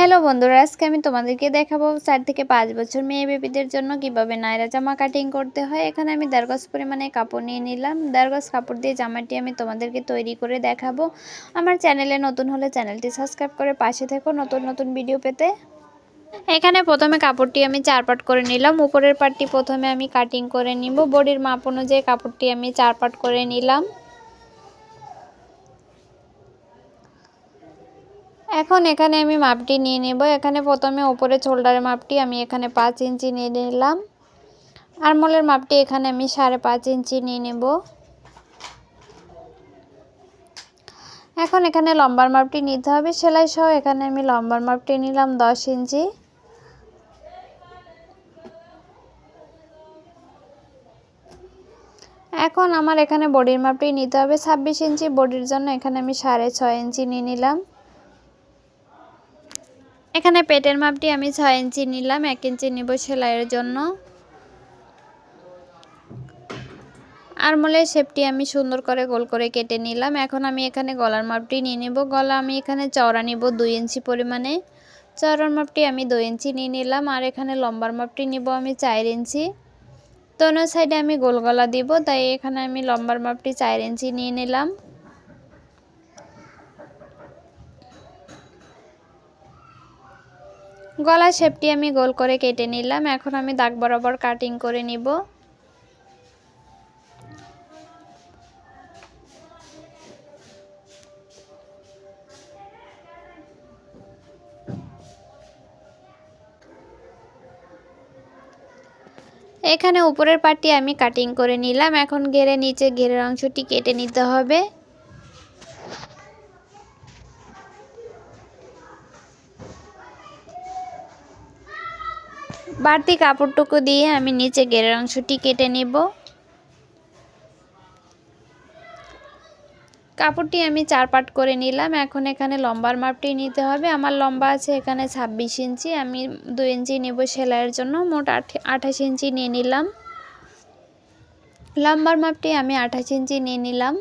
Hello বন্ধুরা, আজকে আমি তোমাদেরকে দেখাবো চার থেকে পাঁচ বছর মেয়ে বেবিদের জন্য কীভাবে নায়রা জামা কাটিং করতে হয়। এখানে আমি দেড় গজ পরিমাণে কাপড় নিয়ে নিলাম। দেড় গজ কাপড় দিয়ে জামাটি আমি তোমাদেরকে তৈরি করে দেখাবো। আমার চ্যানেলে নতুন হলে চ্যানেলটি সাবস্ক্রাইব করে পাশে থেকো নতুন নতুন ভিডিও পেতে। এখানে প্রথমে কাপড়টি আমি চার পাট করে নিলাম। উপরের পাটটি প্রথমে আমি কাটিং করে নিব। বডির মাপ অনুযায়ী কাপড়টি আমি চার পাট করে নিলাম। এখন এখানে আমি মাপটি নিয়ে নেব। এখানে প্রথমে উপরে শোল্ডারের মাপটি আমি এখানে পাঁচ ইঞ্চি নিয়ে নিলাম। আর মোলের মাপটি এখানে আমি সাড়ে পাঁচ ইঞ্চি নিয়ে নেব। এখন এখানে লম্বার মাপটি নিতে হবে। সেলাই সহ এখানে আমি লম্বার মাপটি নিলাম দশ ইঞ্চি। এখন আমার এখানে বডির মাপটি নিতে হবে। ছাব্বিশ ইঞ্চি বডির জন্য এখানে আমি সাড়ে ছয় ইঞ্চি নিয়ে নিলাম। এখানে পেটের মাপটি আমি ছয় ইঞ্চি নিলাম, এক ইঞ্চি নিব সেলাইয়ের জন্য। আর মলের শেপটি আমি সুন্দর করে গোল করে কেটে নিলাম। এখন আমি এখানে গলার মাপটি নিয়ে নেব। গলা আমি এখানে চওড়া নিব দুই ইঞ্চি পরিমাণে। চওড়ার মাপটি আমি দুই ইঞ্চি নিয়ে নিলাম। আর এখানে লম্বার মাপটি নিব আমি চার ইঞ্চি। দোনো সাইডে আমি গোল গলা দিব, তাই এখানে আমি লম্বার মাপটি চার ইঞ্চি নিয়ে নিলাম। গলা শেপটি আমি গোল করে কেটে নিলাম। এখন আমি দাগ বরাবর কাটিং করে নিব। এখানে উপরের পাটটি আমি কাটিং করে নিলাম। এখন ঘেরে নিচে ঘেরের অংশটি কেটে নিতে হবে। বাড়তি কাপড়টুকু দিয়ে আমি নিচে গেরের অংশটি কেটে নেব। কাপড়টি আমি চার পাট করে নিলাম। এখন এখানে লম্বার মাপটি নিতে হবে। আমার লম্বা আছে এখানে ছাব্বিশ ইঞ্চি। আমি দু ইঞ্চি নেব সেলাইয়ের জন্য। মোট আঠাশ ইঞ্চি নিয়ে নিলাম। লম্বার মাপটি আমি আঠাশ ইঞ্চি নিয়ে নিলাম।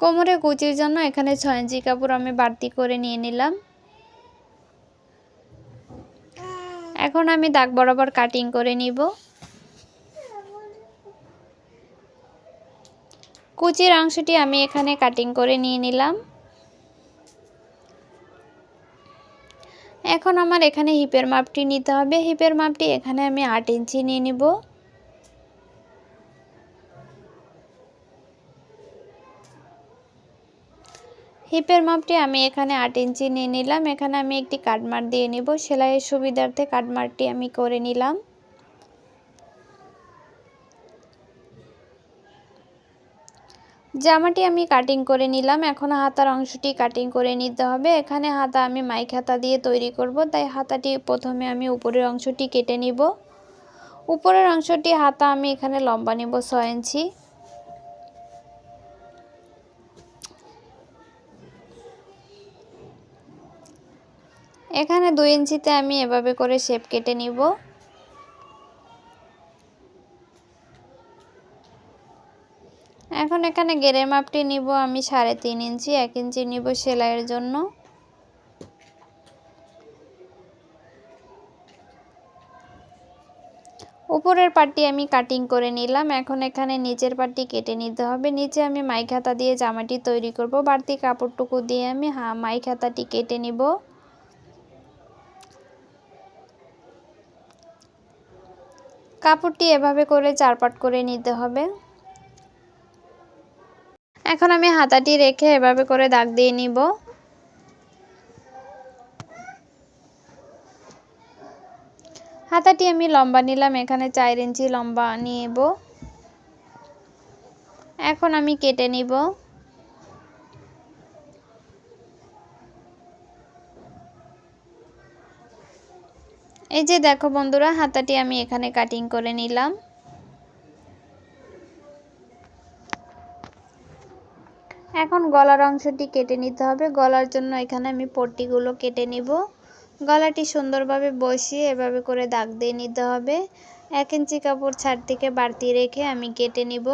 কোমরে কুচির জন্য এখানে ছয় ইঞ্চি কাপড় আমি বাড়তি করে নিয়ে নিলাম। এখন আমি দাগ বরাবর কাটিং করে নিব। কুচির অংশটি আমি এখানে কাটিং করে নিয়ে নিলাম। এখন আমার এখানে হিপের মাপটি নিতে হবে। হিপের মাপটি এখানে আমি আট ইঞ্চি নিয়ে নিব। হিপের মাপটি আমি এখানে আট ইঞ্চি নিয়ে নিলাম। এখানে আমি একটি কাটমার দিয়ে নিব। সেলাইয়ের সুবিধার্থে কাটমারটি আমি করে নিলাম। জামাটি আমি কাটিং করে নিলাম। এখন হাতার অংশটি কাটিং করে নিতে হবে। এখানে হাতা আমি মাইক হাতা দিয়ে তৈরি করব। তাই হাতাটি প্রথমে আমি উপরের অংশটি কেটে নিব। উপরের অংশটি হাতা আমি এখানে লম্বা নেব ছয় ইঞ্চি। এখানে দুই ইঞ্চিতে আমি এভাবে করে শেপ কেটে নিব। এখন এখানে গেরের মাপটি নিব আমি সাড়ে তিন ইঞ্চি, এক ইঞ্চি নিব সেলাইয়ের জন্য। উপরের পাটটি আমি কাটিং করে নিলাম। এখন এখানে নিচের পাটটি কেটে নিতে হবে। নিচে আমি মাইক হাতা দিয়ে জামাটি তৈরি করব। বাড়তি কাপড়টুকু দিয়ে আমি হা, মাইখাতাটি কেটে নিব। কাপড়টি এভাবে করে চারপাট করে নিতে হবে। এখন আমি হাতাটি রেখে এভাবে করে দাগ দিয়ে নিব। হাতাটি আমি লম্বা নিলাম, এখানে চার ইঞ্চি লম্বা নিব। এখন আমি কেটে নিব। এই যে দেখো বন্ধুরা, হাতাটি আমি এখানে কাটিং করে নিলাম। এখন গলার অংশটি কেটে নিতে হবে। গলার জন্য এখানে আমি পট্টিগুলো কেটে নিব। গলাটি সুন্দরভাবে বসিয়ে এভাবে করে দাগ দিয়ে নিতে হবে। এক ইঞ্চি কাপড় ছাড় থেকে বাড়তি রেখে আমি কেটে নিব।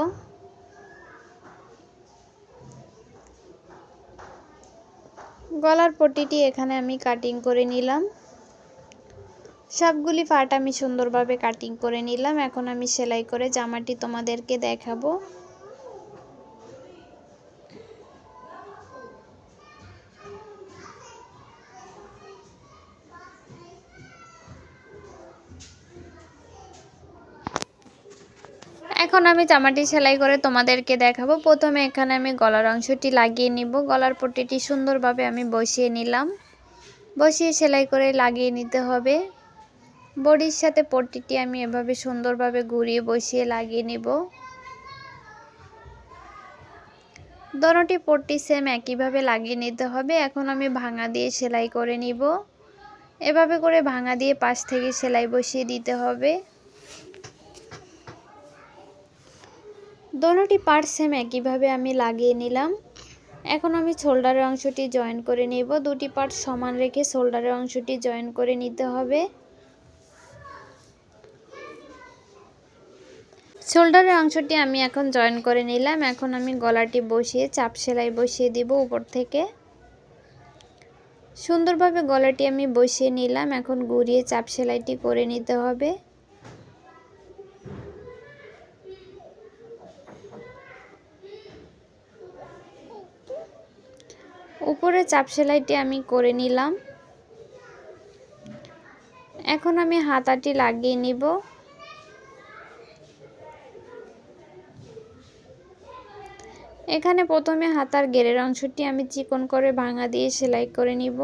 গলার পট্টিটি এখানে আমি কাটিং করে নিলাম। সবগুলি পার্ট আমি সুন্দরভাবে কাটিং করে নিলাম। এখন আমি সেলাই করে জামাটি তোমাদেরকে দেখাবো। এখন আমি জামাটি সেলাই করে তোমাদেরকে দেখাবো। প্রথমে এখানে আমি গলার অংশটি লাগিয়ে নিব। গলার পট্টিটি সুন্দরভাবে আমি বসিয়ে নিলাম। বসিয়ে সেলাই করে লাগিয়ে নিতে হবে। বডির সাথে পট্টিটি আমি এভাবে সুন্দরভাবে ঘুরিয়ে বসিয়ে লাগিয়ে নিব। দোনোটি পট্টি সেম একইভাবে লাগিয়ে নিতে হবে। এখন আমি ভাঙা দিয়ে সেলাই করে নিব। এভাবে করে ভাঙা দিয়ে পাশ থেকে সেলাই বসিয়ে দিতে হবে। দোনোটি পার্ট সেম একইভাবে আমি লাগিয়ে নিলাম। এখন আমি শোল্ডারের অংশটি জয়েন করে নেব। দুটি পার্ট সমান রেখে শোল্ডারের অংশটি জয়েন করে নিতে হবে। শোল্ডারের অংশটি আমি এখন জয়েন করে নিলাম। এখন আমি গলাটি বসিয়ে, চাপ সেলাই বসিয়ে দিব উপর থেকে। সুন্দরভাবে গলাটি আমি বসিয়ে নিলাম। এখন ঘুরিয়ে চাপ সেলাইটি করে নিতে হবে। উপরে চাপ সেলাইটি আমি করে নিলাম। এখন আমি হাতাটি লাগিয়ে নিব। এখানে প্রথমে হাতার গেরের অংশটি আমি চিকন করে ভাঙা দিয়ে সেলাই করে নিব।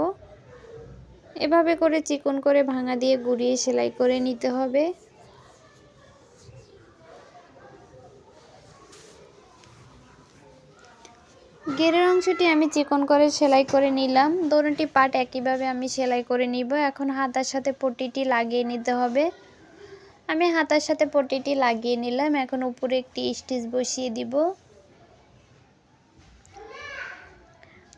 এভাবে করে চিকন করে ভাঙা দিয়ে গুড়িয়ে সেলাই করে নিতে হবে। গেরের অংশটি আমি চিকন করে সেলাই করে নিলাম। দোনোটি পাট একইভাবে আমি সেলাই করে নিব। এখন হাতার সাথে পটিটি লাগিয়ে নিতে হবে। আমি হাতার সাথে পটিটি লাগিয়ে নিলাম। এখন উপরে একটি স্টিচ বসিয়ে দিব।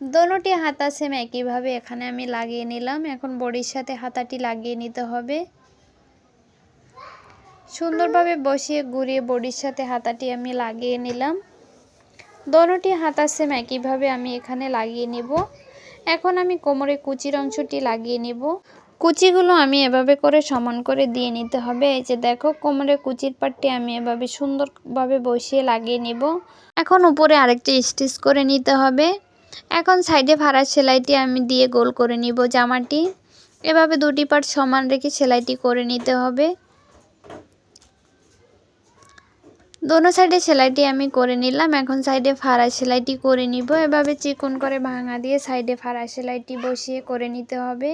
দোনোটি হাতা সেম একইভাবে এখানে আমি লাগিয়ে নিলাম। এখন বডির সাথে হাতাটি লাগিয়ে নিতে হবে। সুন্দরভাবে বসিয়ে ঘুরিয়ে বডির সাথে হাতাটি আমি লাগিয়ে নিলাম। দোনোটি হাতা সেম একইভাবে আমি এখানে লাগিয়ে নিব? এখন আমি কোমরে কুচির অংশটি লাগিয়ে নিব। কুচিগুলো আমি এভাবে করে সমান করে দিয়ে নিতে হবে। এই যে দেখো, কোমরে কুচির পাটটি আমি এভাবে সুন্দরভাবে বসিয়ে লাগিয়ে নিব। এখন উপরে আরেকটি স্টিচ করে নিতে হবে। এখন সাইডে ভাড়া সেলাইটি আমি দিয়ে গোল করে নিব জামাটি। এভাবে দুটি পার্ট সমান রেখে সেলাইটি করে নিতে হবে। দোনো সাইডে সেলাইটি আমি করে নিলাম, এখন সাইডে ফাড়া সেলাইটি করে নিব। এভাবে চিকন করে ভাঙা দিয়ে সাইডে ফাড়া সেলাইটি বসিয়ে করে নিতে হবে।